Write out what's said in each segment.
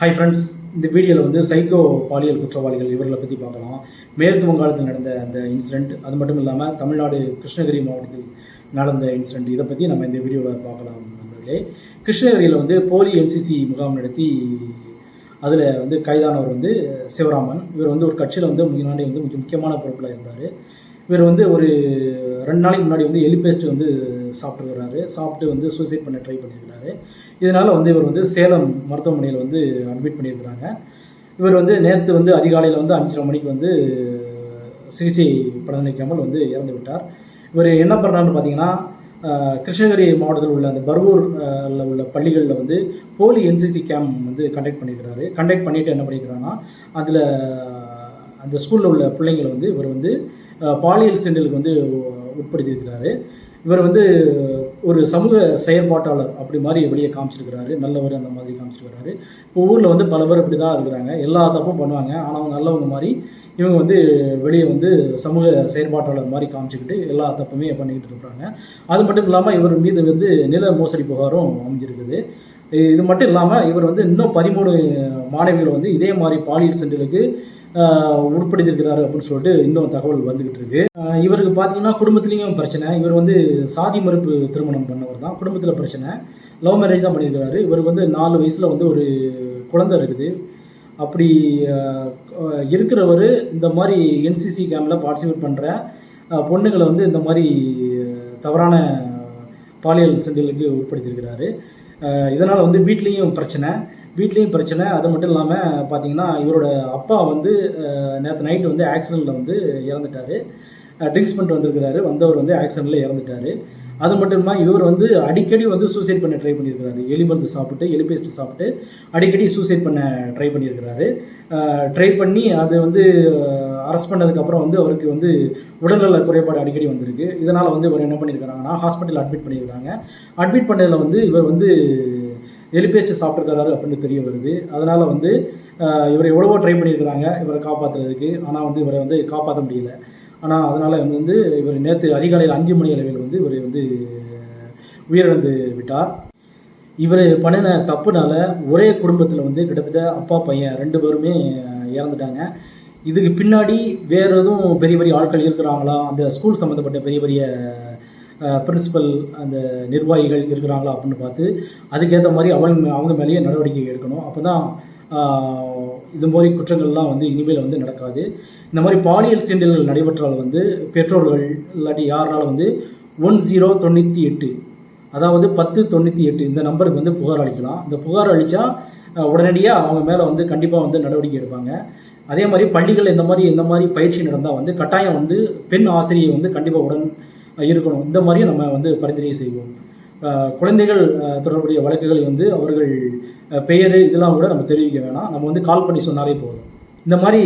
Hi friends இந்த வீடியோவில் வந்து சைக்கோ பாலியல் குற்றவாளிகள் இவர்களை பற்றி பார்க்கலாம். மேற்கு வங்காளத்தில் நடந்த அந்த இன்சிடெண்ட் அது மட்டும் இல்லாமல் தமிழ்நாடு கிருஷ்ணகிரி மாவட்டத்தில் நடந்த இன்சிடெண்ட் இதை பற்றி நம்ம இந்த வீடியோவில் பார்க்கலாம் நண்பர்களே. கிருஷ்ணகிரியில் வந்து போலி என்சிசி முகாம் நடத்தி அதில் வந்து கைதானவர் வந்து சிவராமன். இவர் வந்து ஒரு கட்சியில் வந்து முன்னாடி வந்து முக்கியமான பொறுப்பில் இருந்தார். இவர் வந்து ஒரு ரெண்டு நாளைக்கு முன்னாடி வந்து எலி பேஸ்ட் வந்து சாப்பிட்டுருக்கிறாரு சாப்பிட்டு வந்து சூசைட் பண்ண ட்ரை பண்ணியிருக்கிறாரு இதனால் வந்து இவர் வந்து சேலம் மருத்துவமனையில் வந்து அட்மிட் பண்ணியிருக்கிறாங்க. இவர் வந்து நேற்று வந்து அதிகாலையில் வந்து அஞ்சரை மணிக்கு வந்து சிகிச்சை பலனளிக்காமல் வந்து இறந்து விட்டார். இவர் என்ன பண்ணுறாருன்னு பார்த்தீங்கன்னா கிருஷ்ணகிரி மாவட்டத்தில் உள்ள அந்த பர்வூரில் உள்ள பள்ளிகளில் வந்து போலி என்சிசி கேம்ப் வந்து கண்டக்ட் பண்ணியிருக்கிறாரு கண்டக்ட் பண்ணிவிட்டு என்ன பண்ணியிருக்கிறாங்கன்னா அதில் அந்த ஸ்கூலில் உள்ள பிள்ளைங்களை வந்து இவர் வந்து பாலியல் செண்டலுக்கு வந்து உட்படுத்தியிருக்கிறாரு. இவர் வந்து ஒரு சமூக செயற்பாட்டாளர் அப்படி மாதிரி வெளியே காமிச்சிருக்கிறாரு நல்லவர் அந்த மாதிரி காமிச்சிருக்கிறாரு. இப்போ ஊரில் வந்து பல பேர் இப்படி தான் இருக்கிறாங்க. எல்லா தப்பும் பண்ணுவாங்க. ஆனால் அவங்க நல்லவங்க மாதிரி இவங்க வந்து வெளியே வந்து சமூக செயற்பாட்டாளர் மாதிரி காமிச்சிக்கிட்டு எல்லா தப்புமே பண்ணிக்கிட்டு இருக்கிறாங்க. அது மட்டும் இல்லாமல் இவர் மீது வந்து நில மோசடி புகாரும் அமைஞ்சிருக்குது. இது மட்டும் இல்லாமல் இவர் வந்து இன்னும் பதிமூணு மாணவிகள் வந்து இதே மாதிரி பாலியல் சென்றலுக்கு உட்படுத்தியிருக்கிறாரு அப்படின்னு சொல்லிட்டு இன்னும் தகவல் வந்துகிட்டு இருக்கு. இவருக்கு பார்த்தீங்கன்னா குடும்பத்துலேயும் பிரச்சனை. இவர் வந்து சாதி மறுப்பு திருமணம் பண்ணவர் தான். குடும்பத்தில் பிரச்சனை. லவ் மேரேஜ் தான் பண்ணியிருக்கிறாரு. இவர் வந்து நாலு வயசில் வந்து ஒரு குழந்தை இருக்குது. அப்படி இருக்கிறவர் இந்த மாதிரி என்சிசி கேம்பில் பார்ட்டிசிபேட் பண்ணுற பொண்ணுங்களை வந்து இந்த மாதிரி தவறான பாலியல் செண்டலுக்கு உட்படுத்தியிருக்கிறாரு. இதனால் வந்து வீட்லேயும் பிரச்சனை. வீட்லேயும் பிரச்சனை. அது மட்டும் இல்லாமல் பார்த்தீங்கன்னா இவரோட அப்பா வந்து நேற்று நைட்டு வந்து ஆக்சிடெண்ட்டில் வந்து இறந்துட்டார். ட்ரிங்க்ஸ் பண்ணிட்டு வந்திருக்கிறாரு. வந்தவர் வந்து ஆக்சிடெண்ட்டில் இறந்துட்டார். அது மட்டும் இல்லாமல் இவர் வந்து அடிக்கடி வந்து சூசைட் பண்ண ட்ரை பண்ணியிருக்கிறாரு. எலிமருந்து சாப்பிட்டு எலி சாப்பிட்டு அடிக்கடி சூசைட் பண்ண ட்ரை பண்ணியிருக்கிறாரு. ட்ரை பண்ணி அது வந்து அரெஸ்ட் பண்ணதுக்கப்புறம் வந்து அவருக்கு வந்து உடல்நல குறைபாடு அடிக்கடி வந்திருக்கு. இதனால் வந்து இவர் என்ன பண்ணியிருக்கிறாங்கன்னா ஹாஸ்பிட்டல் அட்மிட் பண்ணியிருக்காங்க அட்மிட் பண்ணதில் வந்து இவர் வந்து எலிபேஸ்ட் சாப்பிட்ருக்கிறாரு அப்படின்னு தெரிய வருது. அதனால் வந்து இவரை எவ்வளவோ ட்ரை பண்ணியிருக்கிறாங்க. இவரை காப்பாற்றுறதுக்கு ஆனால் வந்து இவரை வந்து காப்பாற்ற முடியல. ஆனால் அதனால் வந்து இவர் நேற்று அதிகாலையில் அஞ்சு மணி அளவில் வந்து இவர் வந்து உயிரிழந்து விட்டார். இவர் பண்ணின தப்புனால ஒரே குடும்பத்தில் வந்து கிட்டத்தட்ட அப்பா பையன் ரெண்டு பேருமே இறந்துட்டாங்க. இதுக்கு பின்னாடி வேறு எதுவும் பெரிய பெரிய ஆட்கள் இருக்கிறாங்களா? அந்த ஸ்கூல் சம்மந்தப்பட்ட பெரிய பெரிய பிரின்சிபல் அந்த நிர்வாகிகள் இருக்கிறாங்களா அப்படின்னு பார்த்து அதுக்கேற்ற மாதிரி அவங்க அவங்க மேலேயே நடவடிக்கை எடுக்கணும். அப்போ தான் இது மாதிரி குற்றங்கள்லாம் வந்து இனிமேல் வந்து நடக்காது. இந்த மாதிரி பாலியல் சீண்டல்கள் நடைபெற்றால் வந்து பெற்றோர்கள் இல்லாட்டி யாருனாலும் வந்து ஒன் ஜீரோ தொண்ணூற்றி எட்டு அதாவது பத்து தொண்ணூற்றி எட்டு இந்த நம்பருக்கு வந்து புகார் அளிக்கலாம். இந்த புகார் அளித்தா உடனடியாக அவங்க மேலே வந்து கண்டிப்பாக வந்து நடவடிக்கை எடுப்பாங்க. அதே மாதிரி பள்ளிகள் இந்த மாதிரி இந்த மாதிரி பயிற்சி நடந்தால் வந்து கட்டாயம் வந்து பெண் ஆசிரியை வந்து கண்டிப்பாக உடன் இருக்கணும். இந்த மாதிரியும் நம்ம வந்து பரிந்துரை செய்வோம். குழந்தைகள் தொடர்புடைய வழக்குகளை வந்து அவர்கள் பெயர் இதெல்லாம் கூட நம்ம தெரிவிக்க வேணாம். நம்ம வந்து கால் பண்ணி சொன்னாலே போதும். இந்த மாதிரி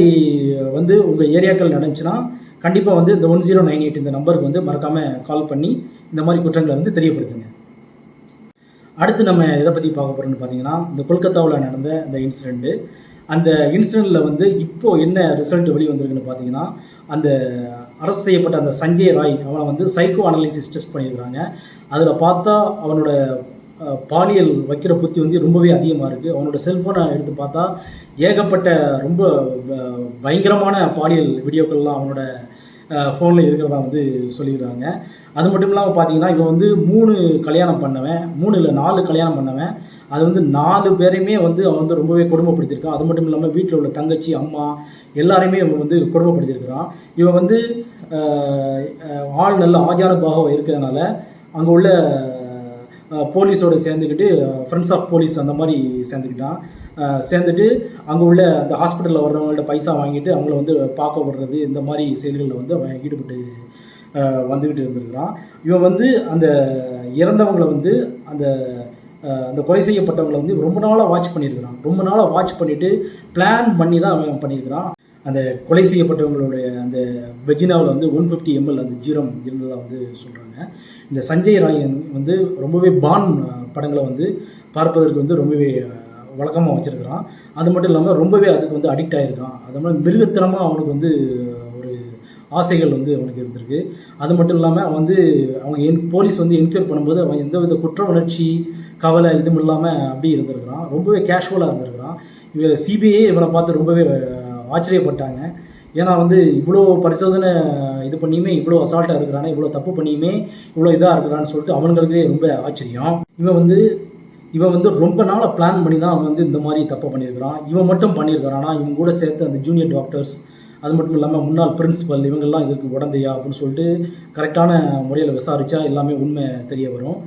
வந்து உங்கள் ஏரியாக்கள் நடந்துச்சுன்னா கண்டிப்பாக வந்து இந்த ஒன் ஜீரோ நைன் எயிட் இந்த நம்பருக்கு வந்து மறக்காமல் கால் பண்ணி இந்த மாதிரி குற்றங்களை வந்து தெரியப்படுத்துங்க. அடுத்து நம்ம எதை பற்றி பார்க்க போகிறோம்னு பார்த்தீங்கன்னா இந்த கொல்கத்தாவில் நடந்த இந்த இன்சிடெண்ட்டு அந்த இன்சிடெண்ட்டில் வந்து இப்போது என்ன ரிசல்ட் வெளி வந்திருக்குன்னு பார்த்தீங்கன்னா அந்த அரசு செய்யப்பட்ட அந்த சஞ்சய் ராய் அவனை வந்து சைக்கோ அனலிசிஸ் டெஸ்ட் பண்ணியிருக்கிறாங்க. அதில் பார்த்தா அவனோட பாலியல் வைக்கிற புத்தி வந்து ரொம்பவே அதிகமாக இருக்குது அவனோட செல்ஃபோனை எடுத்து பார்த்தா ஏகப்பட்ட ரொம்ப பயங்கரமான பாலியல் வீடியோக்கள்லாம் அவனோட ஃபோனில் இருக்கிறதா வந்து சொல்லிடுறாங்க அது மட்டும் இல்லாமல் பார்த்தீங்கன்னா இவன் வந்து மூணு கல்யாணம் பண்ணவன். மூணு இல்லை நாலு கல்யாணம் பண்ணவன். அது வந்து நாலு பேரையுமே வந்து அவன் வந்து ரொம்பவே கொடுமைப்படுத்தியிருக்கான். அது மட்டும் இல்லாமல் வீட்டில் உள்ள தங்கச்சி அம்மா எல்லாரையுமே இவன் வந்து கொடுமைப்படுத்தியிருக்கிறான். இவன் வந்து ஆள் நல்ல ஆஜாரபாக இருக்கிறதுனால அங்கே உள்ள போலீஸோடு போலீஸோட சேர்ந்துக்கிட்டு ஃப்ரெண்ட்ஸ் ஆஃப் போலீஸ் அந்த மாதிரி சேர்ந்துக்கிட்டான். சேர்ந்துட்டு அங்கே உள்ள அந்த ஹாஸ்பிட்டலில் வர்றவங்கள்ட்ட பைசா வாங்கிட்டு அவங்கள வந்து பார்க்க விடுறது இந்த மாதிரி செயல்களில் வந்து அவன் ஈடுபட்டு வந்துக்கிட்டு இருந்திருக்கிறான். இவன் வந்து அந்த இறந்தவங்களை வந்து அந்த அந்த கொலை செய்யப்பட்டவங்களை வந்து ரொம்ப நாளாக வாட்ச் பண்ணியிருக்கிறான். ரொம்ப நாளாக வாட்ச் பண்ணிவிட்டு பிளான் பண்ணி தான் அவன் பண்ணியிருக்கிறான். அந்த கொலை செய்யப்பட்டவங்களுடைய அந்த வெஜினாவில் வந்து ஒன் ஃபிஃப்டி எம்எல் அந்த ஜீரம் இருந்ததாக வந்து சொல்கிறாங்க இந்த சஞ்சய் ராயன் வந்து ரொம்பவே பான் படங்களை வந்து பார்ப்பதற்கு வந்து ரொம்பவே வழக்கமாக வச்சுருக்கிறான். அது மட்டும் இல்லாமல் ரொம்பவே அதுக்கு வந்து அடிக்ட் ஆகிருக்கான் அது மாதிரி மிருகத்தனமாக அவனுக்கு வந்து ஒரு ஆசைகள் வந்து அவனுக்கு இருந்திருக்கு. அது மட்டும் இல்லாமல் அவன் வந்து அவங்க என் போலீஸ் வந்து என்கொயர் பண்ணும்போது அவன் எந்தவித குற்ற உணர்ச்சி கவலை இதுவும் இல்லாமல் அப்படி இருந்திருக்கிறான். ரொம்பவே கேஷுவலாக இருந்திருக்கிறான். இவ சிபிஐ இவனை பார்த்து ரொம்பவே ஆச்சரியப்பட்டாங்க. ஏன்னா வந்து இவ்வளோ பரிசோதனை இது பண்ணியுமே இவ்வளோ அசால்ட்டாக இருக்கிறானே இவ்வளோ தப்பு பண்ணியுமே இவ்வளோ இதாக இருக்கிறான்னு சொல்லிட்டு அவனுங்களுக்கே ரொம்ப ஆச்சரியம். இவன் வந்து இவன் வந்து ரொம்ப நாளாக பிளான் பண்ணி தான் அவன் வந்து இந்த மாதிரி தப்பை பண்ணியிருக்கிறான். இவன் மட்டும் பண்ணியிருக்கிறானா. இவன் கூட சேர்த்து அந்த ஜூனியர் டாக்டர்ஸ் அது மட்டும் இல்லாமல் முன்னாள் பிரின்சிபல் இவங்கெல்லாம் இதுக்கு உடந்தையா அப்படின்னு சொல்லிட்டு கரெக்டான முறையில் விசாரித்தா எல்லாமே உண்மை தெரிய வரும்.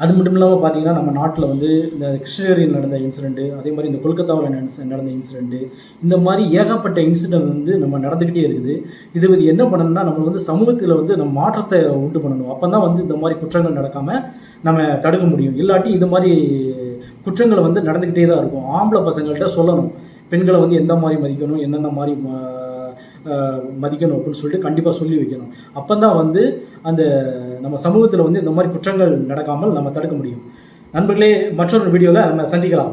அது மட்டும் இல்லாமல் பார்த்தீங்கன்னா நம்ம நாட்டில் வந்து இந்த கிருஷ்ணகிரியில் நடந்த இன்சிடெண்ட்டு அதே மாதிரி இந்த கொல்கத்தாவில் நடந்த இன்சிடெண்ட்டு இந்த மாதிரி ஏகப்பட்ட இன்சிடென்ட் வந்து நம்ம நடந்துக்கிட்டே இருக்குது. இது வந்து என்ன பண்ணணும்னா நம்ம வந்து சமூகத்தில் வந்து நம்ம மாற்றத்தை உண்டு பண்ணணும். அப்போ தான் வந்து இந்த மாதிரி குற்றங்கள் நடக்காமல் நம்ம தடுக்க முடியும். இல்லாட்டி இது மாதிரி குற்றங்கள் வந்து நடந்துக்கிட்டே தான் இருக்கும். ஆம்பளை பசங்கள்கிட்ட சொல்லணும். பெண்களை வந்து எந்த மாதிரி மதிக்கணும் என்னென்ன மாதிரி ம- மதிக்கணும் அப்படின்னு சொல்லிட்டு கண்டிப்பாக சொல்லி வைக்கணும். அப்போ தான் வந்து அந்த நம்ம சமூகத்தில் வந்து இந்த மாதிரி குற்றங்கள் நடக்காமல் நம்ம தடுக்க முடியும். நண்பர்களே மற்றொரு வீடியோவில் நம்ம சந்திக்கலாம்.